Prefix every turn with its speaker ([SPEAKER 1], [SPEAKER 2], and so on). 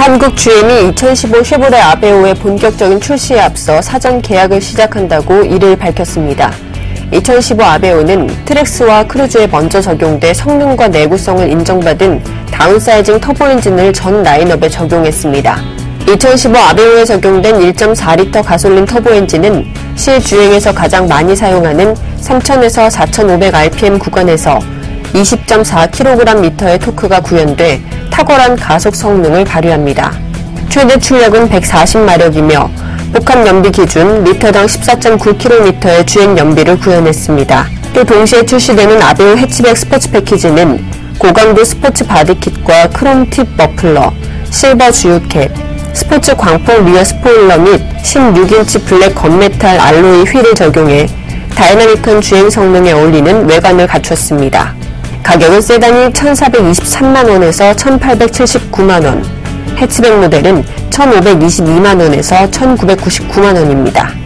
[SPEAKER 1] 한국 GM이 2015 쉐보레 아베오의 본격적인 출시에 앞서 사전 계약을 시작한다고 이를 밝혔습니다. 2015 아베오는 트렉스와 크루즈에 먼저 적용돼 성능과 내구성을 인정받은 다운사이징 터보 엔진을 전 라인업에 적용했습니다. 2015 아베오에 적용된 1.4리터 가솔린 터보 엔진은 실주행에서 가장 많이 사용하는 3000에서 4500rpm 구간에서 20.4kgm의 토크가 구현돼 탁월한 가속 성능을 발휘합니다. 최대 출력은 140마력이며 복합 연비 기준 리터당 14.9km의 주행 연비를 구현했습니다. 또 동시에 출시되는 아베오 해치백 스포츠 패키지는 고강도 스포츠 바디킷과 크롬 팁 머플러, 실버 주유캡, 스포츠 광폭 리어 스포일러 및 16인치 블랙 건메탈 알로이 휠을 적용해 다이나믹한 주행 성능에 어울리는 외관을 갖췄습니다. 가격은 세단이 1,423만원에서 1,879만원, 해치백 모델은 1,522만원에서 1,999만원입니다.